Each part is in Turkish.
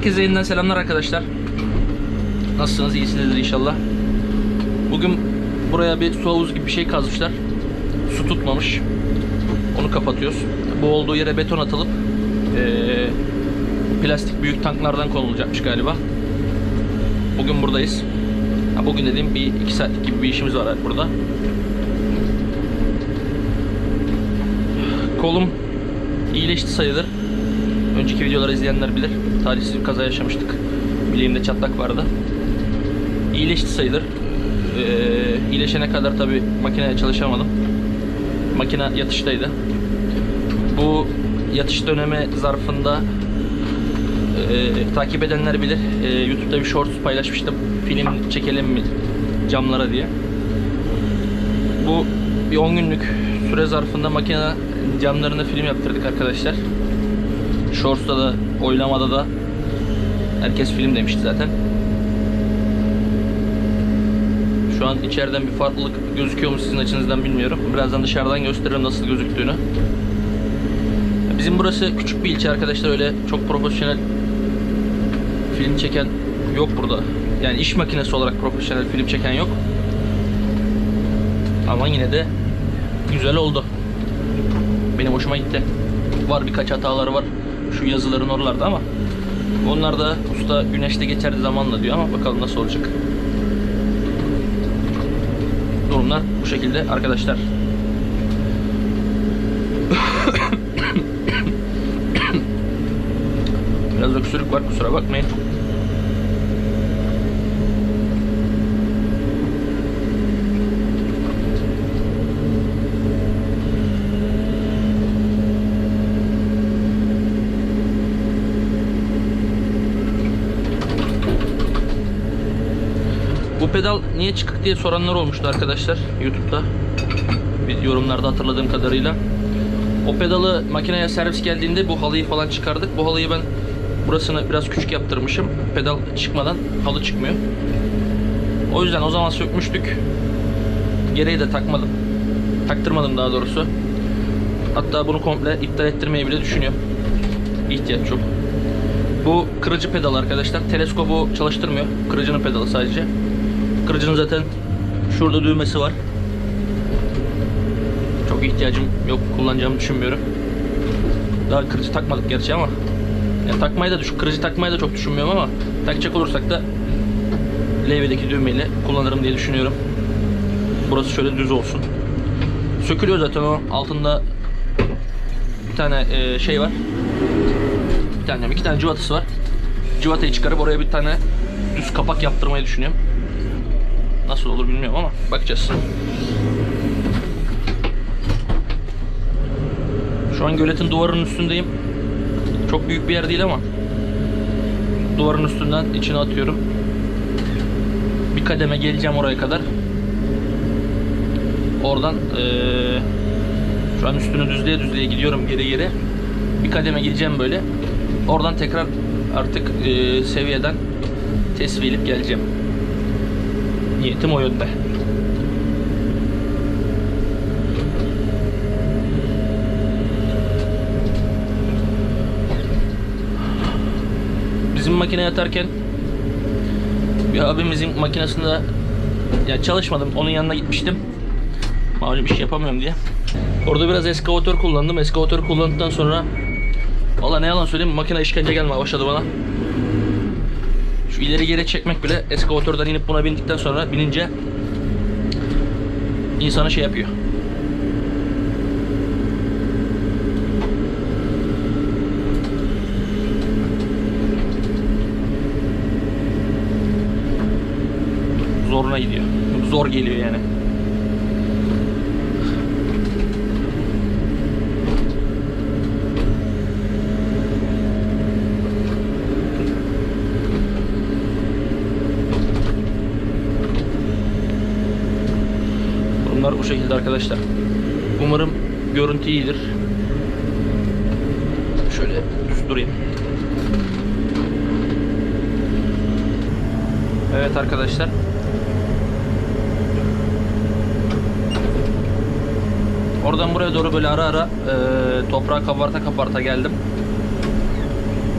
Herkese yeniden selamlar arkadaşlar. Nasılsınız? İyisinizdir inşallah. Bugün buraya bir su havuzu gibi bir şey kazmışlar. Su tutmamış. Onu kapatıyoruz. Bu olduğu yere beton atılıp eee, plastik büyük tanklardan konulacakmış galiba. Bugün buradayız. Ha, bugün dediğim bir iki saatlik gibi bir işimiz var burada. Kolum iyileşti sayılır. Önceki videoları izleyenler bilir. Talihsiz bir kaza yaşamıştık. Bileğimde çatlak vardı. İyileşti sayılır. Ee, iyileşene kadar tabi makineye çalışamadım. Makine yatıştaydı. Bu yatış dönemi zarfında e, takip edenler bilir. E, YouTube'da bir shorts paylaşmıştım. Film çekelim mi camlara diye. Bu bir 10 günlük süre zarfında makine camlarına film yaptırdık arkadaşlar. Shorts'ta da oylamada da herkes film demişti zaten. Şu an içeriden bir farklılık gözüküyor mu sizin açınızdan bilmiyorum. Birazdan dışarıdan gösteririm nasıl gözüktüğünü. Bizim burası küçük bir ilçe arkadaşlar öyle çok profesyonel film çeken yok burada. Yani iş makinesi olarak profesyonel film çeken yok. Ama yine de güzel oldu. Benim hoşuma gitti. Var birkaç hataları var. Şu yazıların oralarda ama onlar da usta güneşte geçer zamanla diyor ama bakalım nasıl olacak. Durumlar bu şekilde arkadaşlar. Biraz öksürük var kusura bakmayın. Pedal niye çıkık diye soranlar olmuştu arkadaşlar YouTube'da. Bir yorumlarda hatırladığım kadarıyla. O pedalı makineye servis geldiğinde bu halıyı falan çıkardık. Bu halıyı ben burasını biraz küçük yaptırmışım. Pedal çıkmadan halı çıkmıyor. O yüzden o zaman sökmüştük. Gereği de takmadım. Taktırmadım daha doğrusu. Hatta bunu komple iptal ettirmeyi bile düşünüyorum. İhtiyaç yok. Bu kırıcı pedal arkadaşlar. Teleskobu çalıştırmıyor. Kırıcının pedalı sadece. Kırıcının zaten şurada düğmesi var. Çok ihtiyacım yok. Kullanacağımı düşünmüyorum. Daha kırıcı takmadık gerçi ama. Yani takmayı da düşün, kırıcı takmayı da çok düşünmüyorum ama takacak olursak da levyedeki düğmeyle kullanırım diye düşünüyorum. Burası şöyle düz olsun. Sökülüyor zaten o altında bir tane e, şey var. Bir tane iki tane cıvatası var. Cıvatayı çıkarıp oraya bir tane düz kapak yaptırmayı düşünüyorum. Nasıl olur bilmiyorum ama bakacağız. Şu an göletin duvarının üstündeyim. Çok büyük bir yer değil ama duvarın üstünden içine atıyorum. Bir kademe geleceğim oraya kadar. Oradan eee, şu an üstünü düzleye düzleye gidiyorum geri geri. Bir kademe gideceğim böyle. Oradan tekrar artık eee, seviyeden tesviye geleceğim. Niyetim o yönde. Bizim makine yatarken bir abimizin makinesinde ya çalışmadım. Onun yanına gitmiştim. Malum iş yapamıyorum diye. Orada biraz eskavatör kullandım. Eskavatör kullandıktan sonra Valla ne yalan söyleyeyim makine işkence gelmeye başladı bana. İleri geri çekmek bile eskavatörden inip buna bindikten sonra binince insanı şey yapıyor. Zoruna gidiyor. Zor geliyor yani. Bunlar bu şekilde arkadaşlar. Umarım görüntü iyidir. Şöyle düz durayım. Evet arkadaşlar. Oradan buraya doğru böyle ara ara e, toprağı kabarta kabarta geldim.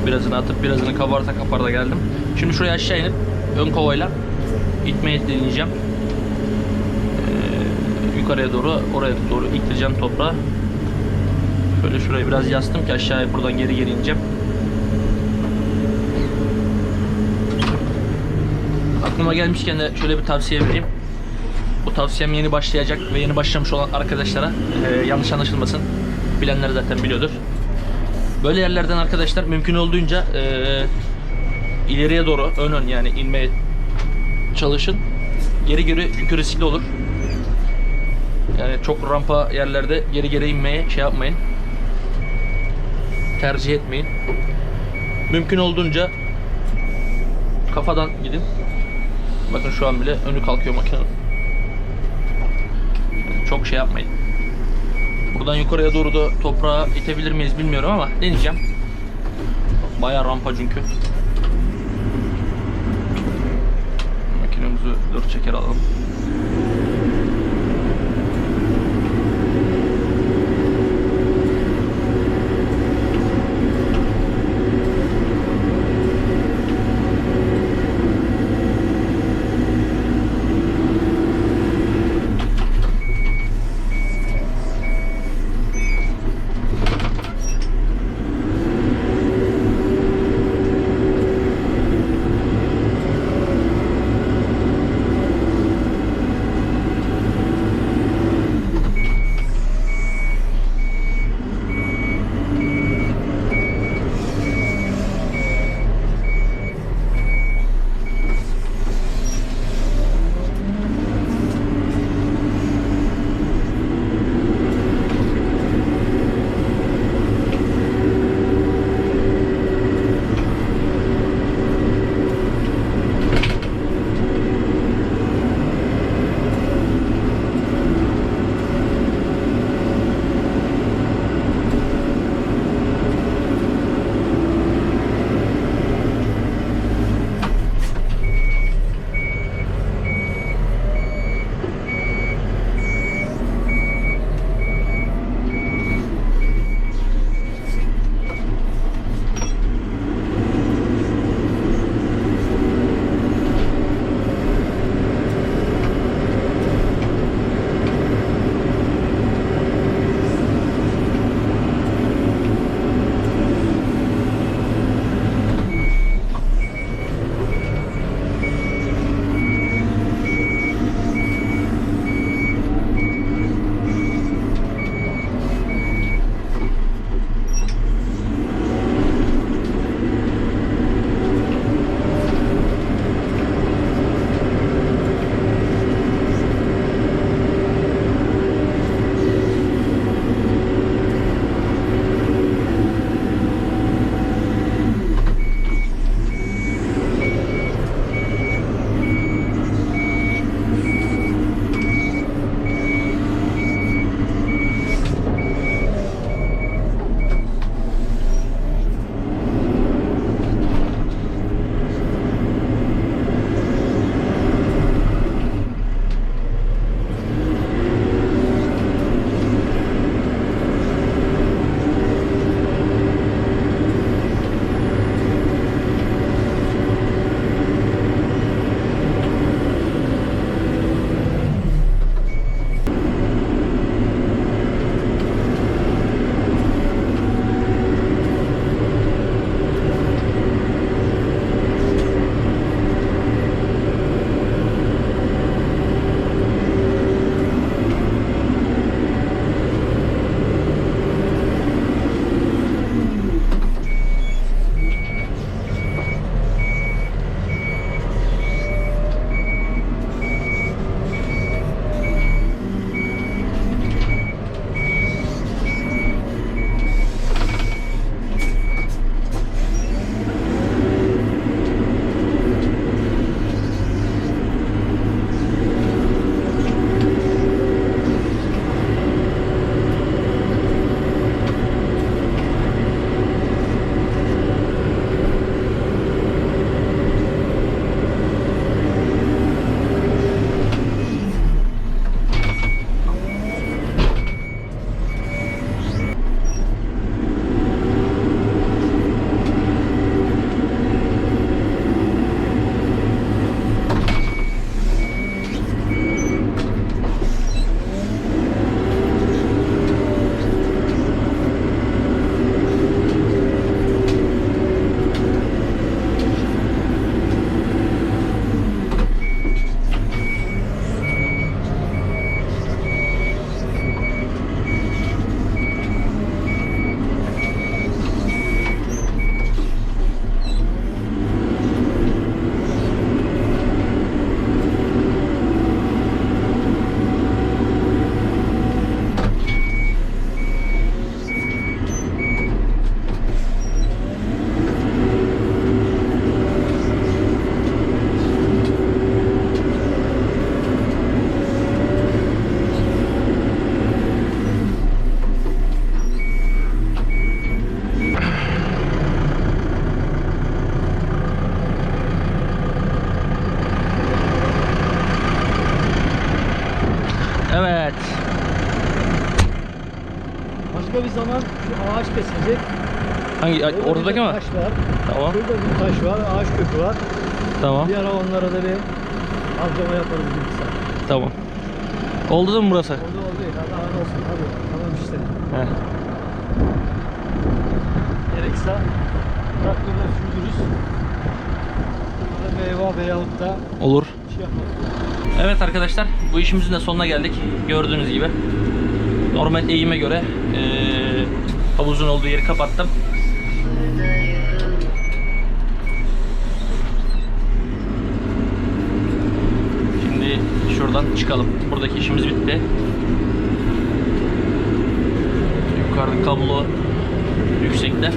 Birazını atıp birazını kabarta kaparta geldim. Şimdi şuraya aşağı inip ön kovayla itmeye deneyeceğim. Yukarıya doğru oraya doğru ittireceğim toprağı. Şöyle şurayı biraz yastım ki aşağıya buradan geri geri ineceğim. Aklıma gelmişken de şöyle bir tavsiye vereyim. Bu tavsiyem yeni başlayacak ve yeni başlamış olan arkadaşlara e, yanlış anlaşılmasın. Bilenler zaten biliyordur. Böyle yerlerden arkadaşlar mümkün olduğunca e, ileriye doğru ön ön yani inmeye çalışın. Geri geri çünkü riskli olur. Yani çok rampa yerlerde geri geri inmeye şey yapmayın. Tercih etmeyin. Mümkün olduğunca kafadan gidin. Bakın şu an bile önü kalkıyor makinenin. Çok şey yapmayın. Buradan yukarıya doğru da toprağa itebilir miyiz bilmiyorum ama deneyeceğim. Bayağı rampa çünkü. Makinemizi dört çeker alalım. Oradaki bir mi? Taş var. Tamam. Burada bir taş var. Ağaç kökü var. Tamam. Bir ara onlara da bir harcama yaparız bir saat. Tamam. Oldu da mı burası? Oldu oldu. Hadi hadi olsun. Hadi. Tamam işte. He. Gerekse traktörle sürdürürüz. Burada meyve veyahut da Olur. şey yaparız. Evet arkadaşlar bu işimizin de sonuna geldik. Gördüğünüz gibi. Normal eğime göre eee, havuzun olduğu yeri kapattım. Şimdi şuradan çıkalım. Buradaki işimiz bitti. Yukarıda kablo yüksekte.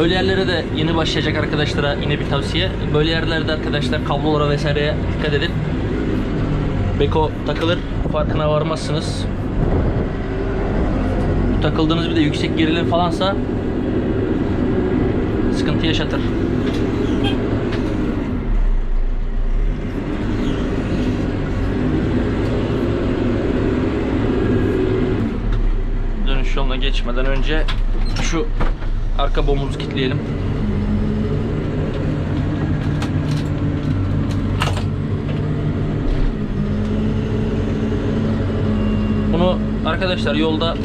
Böyle yerlere de yeni başlayacak arkadaşlara yine bir tavsiye. Böyle yerlerde arkadaşlar kablolara vesaireye dikkat edin. Beko takılır, farkına varmazsınız. Bu takıldığınız bir de yüksek gerilim falansa sıkıntı yaşatır. Dönüş yoluna geçmeden önce şu arka bomumuzu kilitleyelim. Bunu arkadaşlar yolda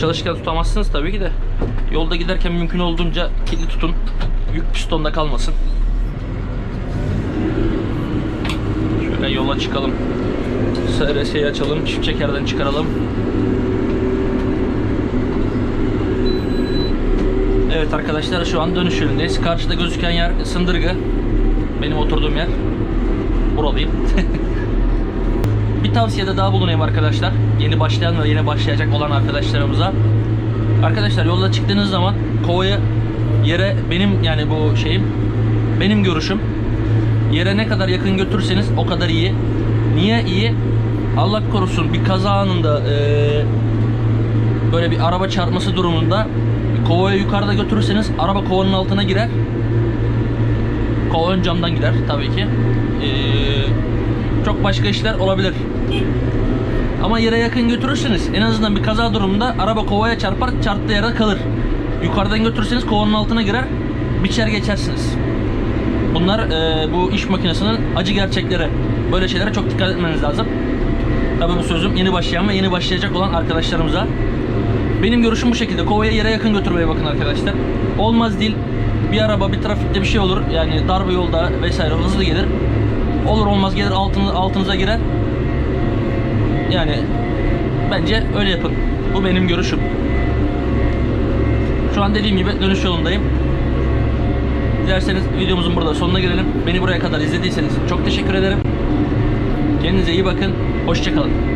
çalışırken tutamazsınız tabii ki de. Yolda giderken mümkün olduğunca kilitli tutun. Yük pistonda kalmasın. Şöyle yola çıkalım. SRS'yi açalım. Çift çekerden çıkaralım. Evet arkadaşlar şu an dönüş yönündeyiz. Karşıda gözüken yer Sındırgı. Benim oturduğum yer. Buralıyım. Bir tavsiyede daha bulunayım arkadaşlar. Yeni başlayan ve yeni başlayacak olan arkadaşlarımıza. Arkadaşlar yolda çıktığınız zaman kovayı yere benim yani bu şeyim benim görüşüm yere ne kadar yakın götürürseniz o kadar iyi. Niye iyi? Allah korusun bir kaza anında eee, böyle bir araba çarpması durumunda kovayı yukarıda götürürseniz araba kovanın altına girer. Kova ön camdan gider tabii ki. Eee, çok başka işler olabilir. Ama yere yakın götürürseniz en azından bir kaza durumunda araba kovaya çarpar, çarptığı yerde kalır. Yukarıdan götürürseniz kovanın altına girer, biçer geçersiniz. Bunlar eee, bu iş makinesinin acı gerçekleri. Böyle şeylere çok dikkat etmeniz lazım. Tabii bu sözüm yeni başlayan ve yeni başlayacak olan arkadaşlarımıza. Benim görüşüm bu şekilde. Kovaya yere yakın götürmeye bakın arkadaşlar. Olmaz değil. Bir araba bir trafikte bir şey olur. Yani dar bir yolda vesaire hızlı gelir. Olur olmaz gelir altını, altınıza girer. Yani bence öyle yapın. Bu benim görüşüm. Şu an dediğim gibi dönüş yolundayım. Dilerseniz videomuzun burada sonuna gelelim. Beni buraya kadar izlediyseniz çok teşekkür ederim. Kendinize iyi bakın. Hoşçakalın.